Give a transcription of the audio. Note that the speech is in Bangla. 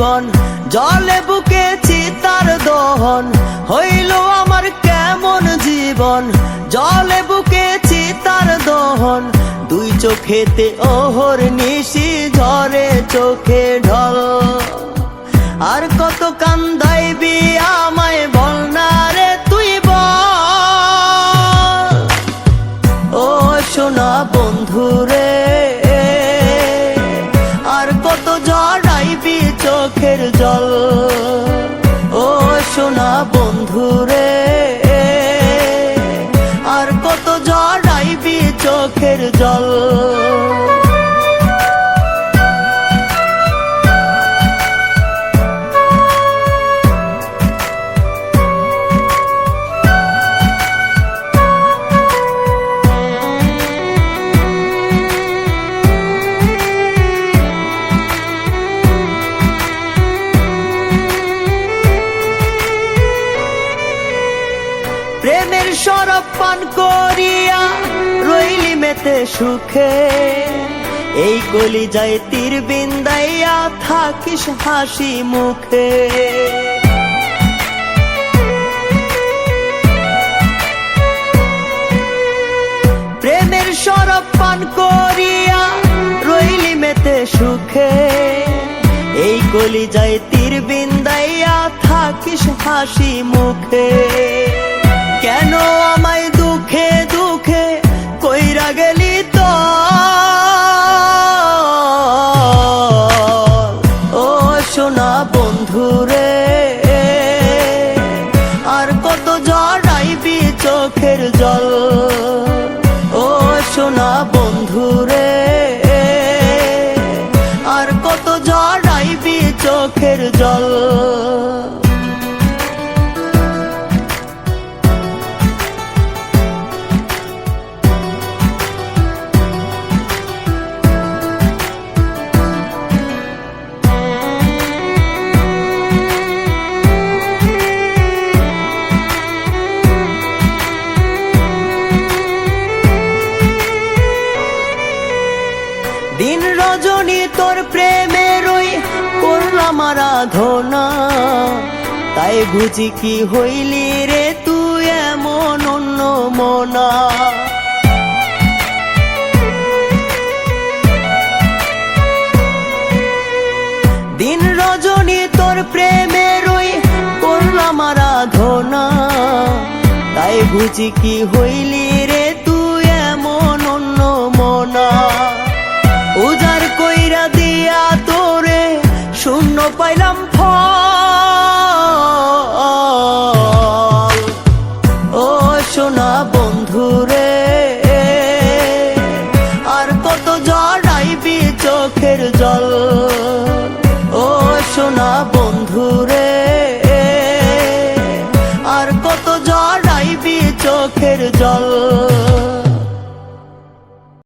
জীবন। জলে বুকে চিতার দহন। হইল আমার কেমন জীবন। জলে বুকে চিতার দহন। দুই চোখেতে ওহর নিশি ঝরে চোখে ঢল। আর কত কান্দাইবি আমায় বল না রে তুই বল। ও সোনা বন্ধু রে আর কত জড়াইবি চোখের জল। ও সোনা বন্ধু রে আর কত জড়াইবি চোখের জল। করিয়া রইলি মেতে সুখে। এই কলি যায় তীর বিন্দাইয়া থাকিস হাসি মুখে। প্রেমের সরব পান করিয়া রইলি মেতে সুখে। এই কলি যায় তীর বিন্দাইয়া থাকিস হাসি মুখে। কেন আমায় চোখের জল। ও সোনা বন্ধু রে আর কত জড়াইবি চোখের জল। রজনী তোর প্রেমের ওই করলাম আরাধনা। তাই বুঝি কি হইলি রে তুই এমন অন্য মনা। দিন রজনী তোর প্রেমের ওই করলাম আরাধনা। তাই বুঝি কি হইলি পাইলাম ফল। ও সোনা বন্ধু রে, আর কত জড়াইবি চোখের জল। ও সোনা বন্ধু রে, আর কত জড়াইবি চোখের জল।